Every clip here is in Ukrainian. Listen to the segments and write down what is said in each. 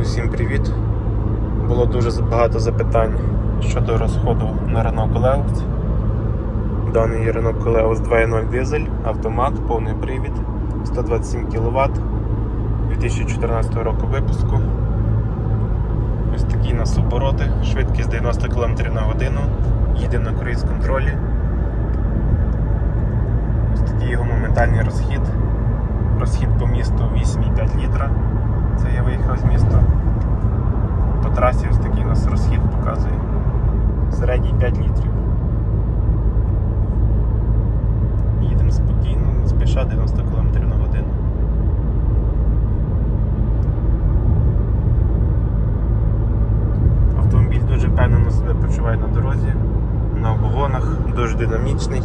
Усім привіт! Було дуже багато запитань щодо розходу на Renault Koleos. Даний Renault Koleos 2.0 дизель, автомат, повний привід, 127 кВт 2014 року випуску. Ось такі нас обороти, швидкість 90 км на годину, їде на круїз контролі. Ось такий його моментальний розхід. Розхід по місту 8,5 літра. Трасі ось такий у нас розхід показує. Середній 5 літрів. Їдемо спокійно, не спіша 90 км на годину. Автомобіль дуже впевнено себе почуває на дорозі, на обгонах, дуже динамічний.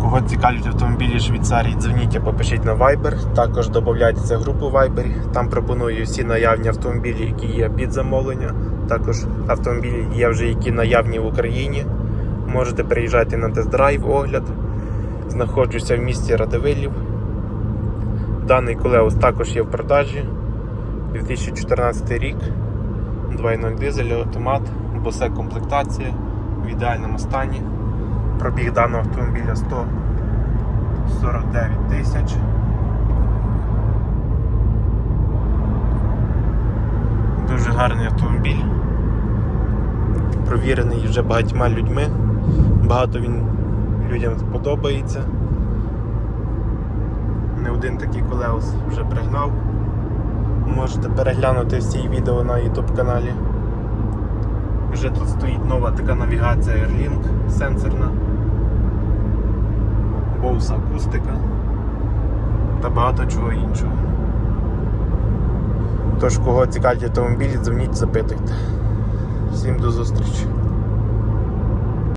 Кого цікавлять автомобілі Швейцарії, дзвоніть або пишіть на Viber. Також додайтеся в групу Viber. Там пропоную всі наявні автомобілі, які є під замовлення. Також автомобілі є вже які наявні в Україні. Можете приїжджати на тест-драйв, огляд. Знаходжуся в місті Радивилів. Даний колеус також є в продажі. 2014 рік. 2.0 дизель, автомат, босе комплектація в ідеальному стані. Пробіг даного автомобіля 149 тисяч. Дуже гарний автомобіль. Провірений вже багатьма людьми. Багато він людям сподобається. Не один такий колеус вже пригнав. Можете переглянути всі відео на YouTube каналі. Вже тут стоїть нова така навігація Airlink сенсорна, Bose акустика та багато чого іншого. Тож, кого цікавить автомобілі, дзвоніть, запитуйте. Всім до зустрічі!